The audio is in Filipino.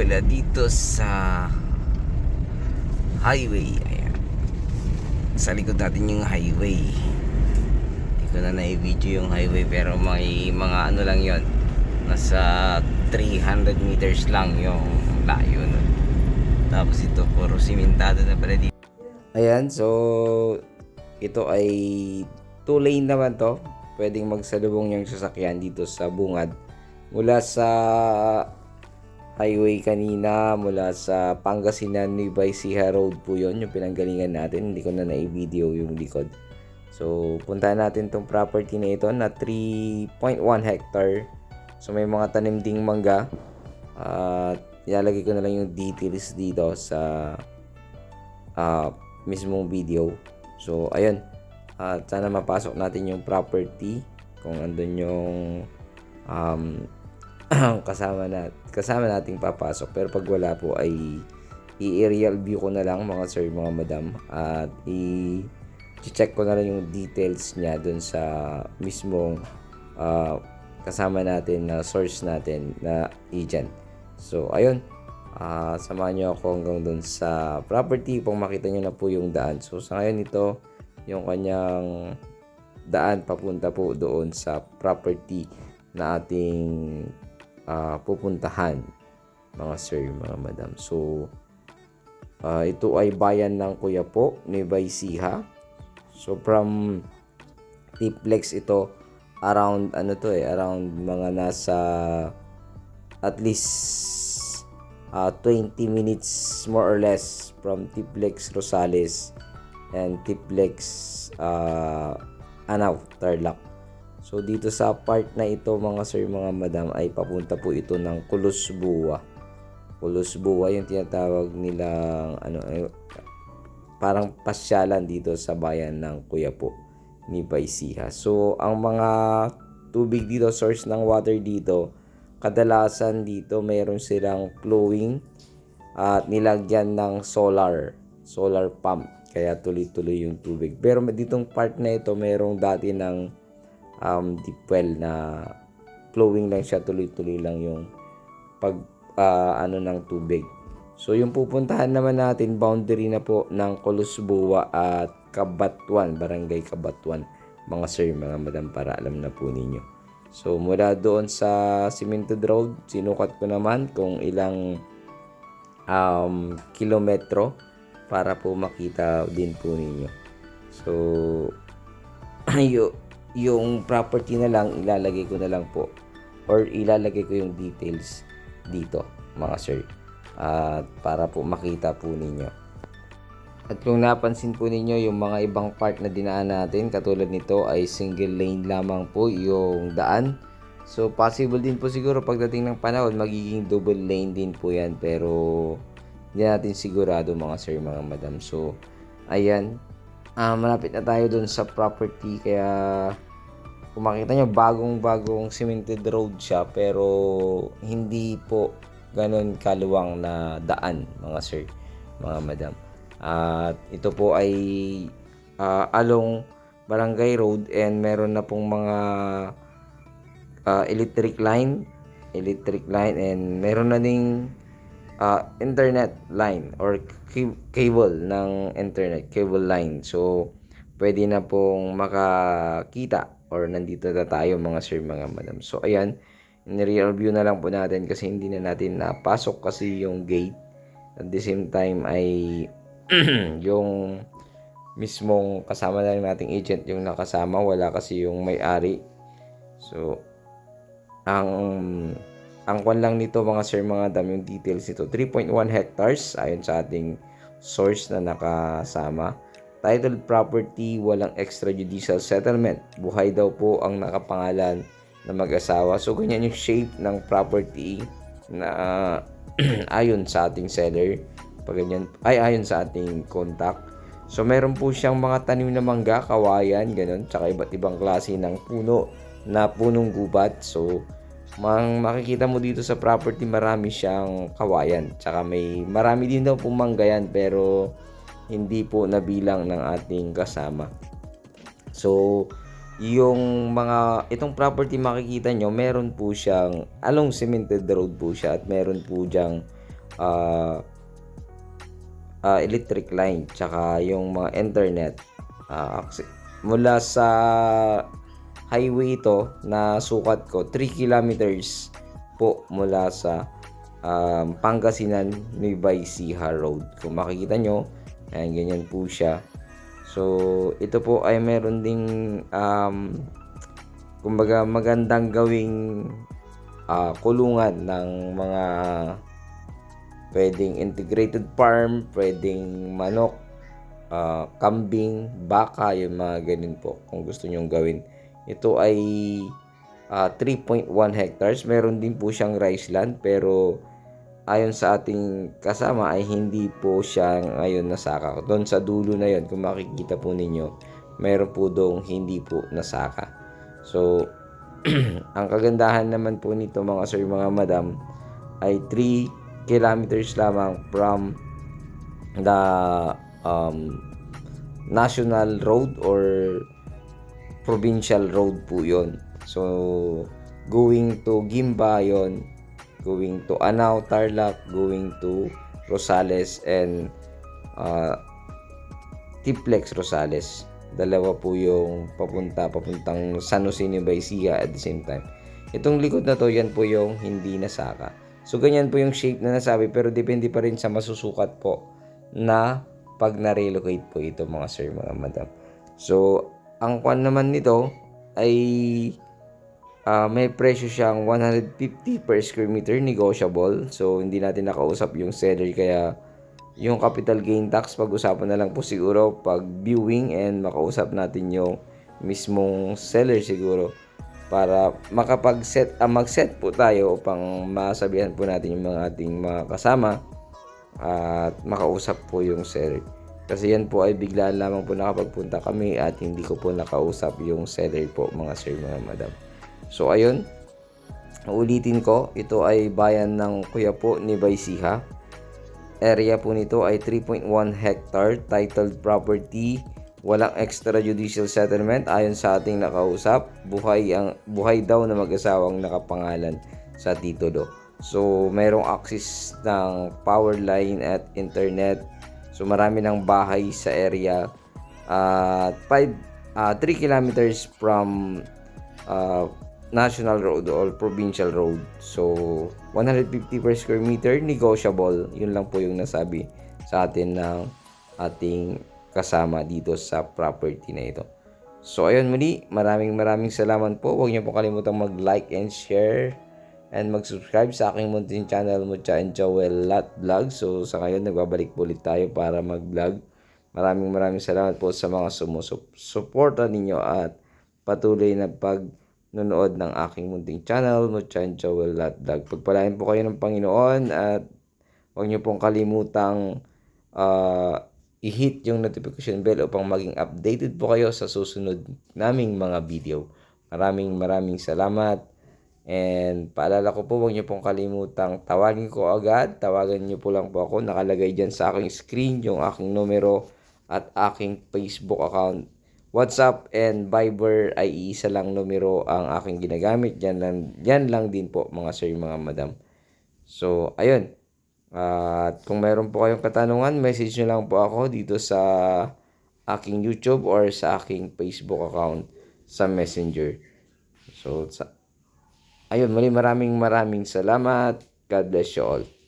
pala dito sa highway. Ayan. Sa likod natin yung highway. Hindi ko na na-video yung highway pero may mga ano lang yon Nasa 300 meters lang yung layo nun. Tapos ito puro simentado na pala dito. Ayan, so ito ay two lane naman to. Pwedeng magsalubong yung sasakyan dito sa bungad. Mula sa highway kanina, mula sa Pangasinan, Nueva Ecija Road po yon yung pinanggalingan natin. Hindi ko na na-video yung likod. So, puntahan natin tong property na ito na 3.1 hectare. So, may mga tanim ding mangga. At ilalagay ko na lang yung details dito sa ah, mismong video. So, ayun. At sana mapasok natin yung property kung andun yung um, kasama na kasama nating papasok. Pero pag wala po ay i-aerial view ko na lang mga sir mga madam. At i check ko na lang yung details niya dun sa mismong ah, kasama natin na source natin na agent. So ayun. Ah, samahan niyo ako hanggang dun sa property. Upang makita niyo na po yung daan. So sa ngayon ito, yung kanyang daan papunta po doon sa property na ating ah, pupuntahan mga sir, mga madam. So ah, ito ay bayan ng Kuya po, Nueva Ecija. So from Tiplex ito around ano to eh, around mga nasa at least uh, 20 minutes more or less from Tiplex Rosales and Tiplex uh, Anaw, Tarlac. So dito sa part na ito mga sir mga madam ay papunta po ito ng Kulusbuwa. Kulusbuwa yung tinatawag nilang ano eh, parang pasyalan dito sa bayan ng Kuya po ni Baisiha. So ang mga tubig dito, source ng water dito kadalasan dito mayroon silang flowing at nilagyan ng solar solar pump kaya tuloy-tuloy yung tubig pero ditong part na ito mayroong dati ng um, deep well na flowing lang siya tuloy-tuloy lang yung pag ah, ano ng tubig. So yung pupuntahan naman natin boundary na po ng Colusbua at Kabatuan barangay Kabatuan. Mga sir mga madam para alam na po ninyo. So mula doon sa Cemented Road, sinukat ko naman kung ilang um, kilometro para po makita din po ninyo. So y- yung property na lang ilalagay ko na lang po or ilalagay ko yung details dito mga sir at para po makita po ninyo. At kung napansin po ninyo yung mga ibang part na dinaan natin katulad nito ay single lane lamang po yung daan. So possible din po siguro pagdating ng panahon magiging double lane din po yan pero hindi natin sigurado mga sir mga madam. So ayan ah, malapit na tayo dun sa property kaya kung makita nyo bagong bagong cemented road siya pero hindi po ganun kaluwang na daan mga sir mga madam. At ito po ay ah, along Barangay Road and meron na pong mga ah, electric line, electric line and meron na ding ah, internet line or ca- cable ng internet, cable line. So pwede na pong makakita or nandito na tayo mga sir, mga madam. So ayan, in-real view na lang po natin kasi hindi na natin napasok kasi yung gate. At the same time ay yung mismong kasama na nating agent yung nakasama wala kasi yung may-ari so ang ang kwan lang nito mga sir mga dam yung details nito. 3.1 hectares ayon sa ating source na nakasama. Titled property walang extrajudicial settlement. Buhay daw po ang nakapangalan na mag-asawa. So ganyan yung shape ng property na ayon sa ating seller. Pag ganyan, ay ayon sa ating contact. So meron po siyang mga tanim na mangga, kawayan, ganun, tsaka iba't ibang klase ng puno na punong gubat. So mang makikita mo dito sa property marami siyang kawayan. Tsaka may marami din daw pong mangga yan pero hindi po nabilang ng ating kasama. So yung mga itong property makikita nyo meron po siyang along cemented road po siya at meron po diyang ah, ah, electric line tsaka yung mga internet acce- mula sa highway ito na sukat ko 3 kilometers po mula sa um, Pangasinan Nueva Ecija Road kung makikita nyo ayan ganyan po siya so ito po ay meron ding um, kumbaga magandang gawing ah, kulungan ng mga pwedeng integrated farm, pwedeng manok, ah, kambing, baka, yung mga ganun po kung gusto nyong gawin. Ito ay ah, 3.1 hectares. Meron din po siyang rice land pero ayon sa ating kasama ay hindi po siya ngayon nasaka. Doon sa dulo na yon kung makikita po ninyo, meron po doong hindi po nasaka. So, ang kagandahan naman po nito mga sir, mga madam, ay 3 kilometers lamang from the um, national road or provincial road po yon. So, going to Gimba yon, going to Anao, Tarlac, going to Rosales and uh, Tiplex Rosales. Dalawa po yung papunta, papuntang San Jose Nueva Ecija at the same time. Itong likod na to, yan po yung hindi nasaka. So, ganyan po yung shape na nasabi pero depende pa rin sa masusukat po na pag na-relocate po ito mga sir, mga madam. So, ang kwan naman nito ay ah, may presyo siyang 150 per square meter negotiable. So, hindi natin nakausap yung seller kaya yung capital gain tax pag-usapan na lang po siguro pag viewing and makausap natin yung mismong seller siguro para makapag-set ah, mag-set po tayo upang masabihan po natin yung mga ating mga kasama at makausap po yung seller. Kasi yan po ay bigla lamang po nakapagpunta kami at hindi ko po nakausap yung seller po mga sir mga madam. So ayun, ulitin ko, ito ay bayan ng Kuya po ni Baisiha. Area po nito ay 3.1 hectare, titled property, walang extrajudicial settlement ayon sa ating nakausap. Buhay ang buhay daw na mag-asawang nakapangalan sa titulo. So, mayroong access ng power line at internet. So, marami ng bahay sa area. At 5 3 kilometers from uh, national road or provincial road. So, 150 per square meter, negotiable. Yun lang po yung nasabi sa atin ng ating kasama dito sa property na ito. So, ayun muli, maraming maraming salamat po. Huwag niyo po kalimutang mag-like and share and mag-subscribe sa aking munting channel Mucha and Joel Lat Vlog. So, sa ngayon, nagbabalik po ulit tayo para mag-vlog. Maraming maraming salamat po sa mga sumusuporta ninyo at patuloy na pag nanood ng aking munting channel, Muchan Joel Lat Vlog. Pagpalain po kayo ng Panginoon at huwag niyo pong kalimutang ah, i-hit yung notification bell upang maging updated po kayo sa susunod naming mga video. Maraming maraming salamat. And paalala ko po, huwag niyo pong kalimutang tawagin ko agad. Tawagan niyo po lang po ako. Nakalagay dyan sa aking screen yung aking numero at aking Facebook account. WhatsApp and Viber ay isa lang numero ang aking ginagamit. Yan lang, yan lang din po mga sir, mga madam. So, ayun. At kung meron po kayong katanungan, message nyo lang po ako dito sa aking YouTube or sa aking Facebook account sa Messenger. So, sa, ayun, muli maraming maraming salamat. God bless you all.